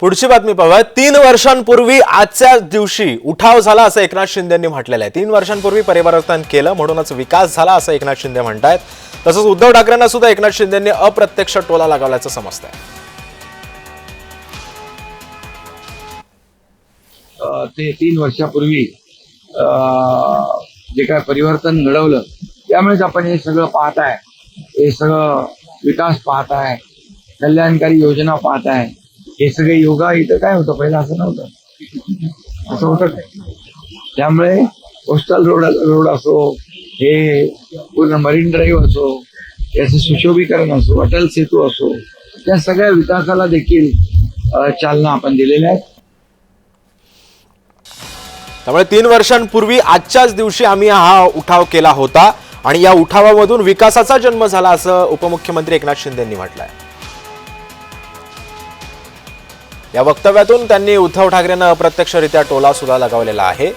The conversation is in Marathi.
पुढची बातमी पाहूया. तीन वर्षांपूर्वी आजच्या दिवशी उठाव झाला असं एकनाथ शिंदेंनी म्हटलेलं आहे. तीन वर्षांपूर्वी परिवर्तन केलं म्हणूनच विकास झाला असं एकनाथ शिंदे म्हणतायत. तसंच उद्धव ठाकरेंना सुद्धा एकनाथ शिंदेंनी अप्रत्यक्ष टोला लगावल्याचं समजतंय. ते तीन वर्षापूर्वी जे काय परिवर्तन घडवलं त्यामुळेच आपण हे सगळं पाहत आहे हे सगळं विकास पाहत आहे कल्याणकारी योजना पाहत आहे हे सगळे योगा इथं काय होतं? पहिलं असं नव्हतं. असं होतं त्यामुळे कोस्टल रोड रोड असो हे पूर्ण मरीन ड्राईव्ह असो याचं सुशोभीकरण असो अटल सेतू असो त्या सगळ्या विकासाला देखील चालना आपण दिलेल्या आहेत. त्यामुळे तीन वर्षांपूर्वी आजच्याच दिवशी आम्ही हा उठाव केला होता. आणि या उठावामधून विकासाचा जन्म झाला असं उपमुख्यमंत्री एकनाथ शिंदेंनी आहे या वक्तव्यातून त्यांनी उद्धव ठाकरेंना अप्रत्यक्षरित्या टोला सुद्धा लगावलेला आहे.